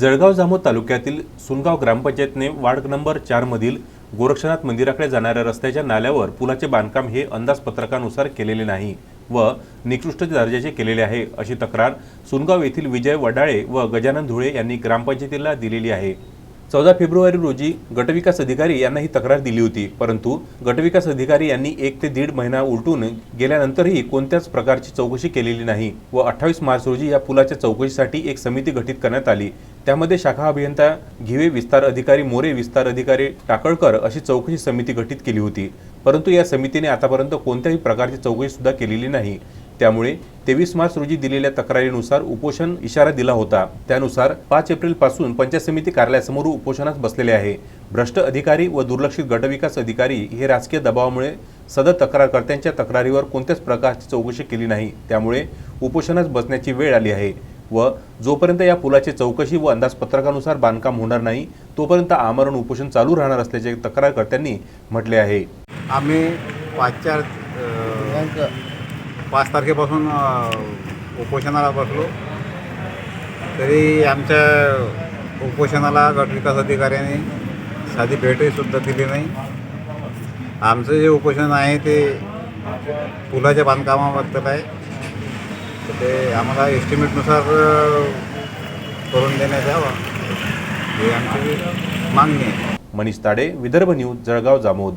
जळगाव जामोद तालुक्यातील सुनगाव ग्रामपंचायतने ward number चारमधील गोरक्षनाथ मंदिराकडे जाणाऱ्या रस्त्याच्या नाल्यावर पुलाचे बांधकाम हे अंदाजपत्रकानुसार केलेले नाही व निकृष्ट दर्जाचे केलेले आहे अशी तक्रार सुनगाव येथील विजय वडाळे व गजानन धुळे यांनी ग्रामपंचायतीला दिलेली आहे. चौदा फेब्रुवारी रोजी गटविकास अधिकारी यांना ही तक्रार दिली होती परंतु गटविकास अधिकारी यांनी एक ते दीड महिना उलटून गेल्यानंतरही कोणत्याच प्रकारची चौकशी केलेली नाही व अठ्ठावीस मार्च रोजी या पुलाच्या चौकशीसाठी एक समिती गठीत करण्यात आली. त्यामध्ये शाखा अभियंता घिवे विस्तार अधिकारी मोरे विस्तार अधिकारी टाकळकर अशी चौकशी समिती गठीत केली होती. परंतु या समितीने आतापर्यंत कोणत्याही प्रकारची चौकशी सुद्धा केलेली नाही. त्यामुळे तेवीस मार्च रोजी दिलेल्या तक्रारीनुसार उपोषण इशारा दिला होता. त्यानुसार पाच एप्रिलपासून पंचायत समिती कार्यालयासमोर उपोषणास बसलेले आहे. भ्रष्ट अधिकारी व दुर्लक्षित गटविकास अधिकारी हे राजकीय दबावामुळे सदर तक्रारकर्त्यांच्या तक्रारीवर कोणत्याच प्रकारची चौकशी केली नाही. त्यामुळे उपोषणास बसण्याची वेळ आली आहे व जोपर्यंत या पुलाची चौकशी व अंदाजपत्रकानुसार बांधकाम होणार नाही तोपर्यंत आमरण उपोषण चालू राहणार असल्याचे तक्रारकर्त्यांनी म्हटले आहे. आम्ही पाच चार पाच तारखेपासून उपोषणाला बसलो. तरी आमच्या उपोषणाला गटविकास अधिकाऱ्यांनी साधी भेटहीसुद्धा दिली नाही. आमचं जे उपोषण आहे ते पुलाच्या बांधकामाबद्दल आहे. तर ते आम्हाला एस्टिमेटनुसार करून देण्यात यावं. ही आमची मागणी आहे. मनीष ताडे विदर्भ न्यूज जळगाव जामोद.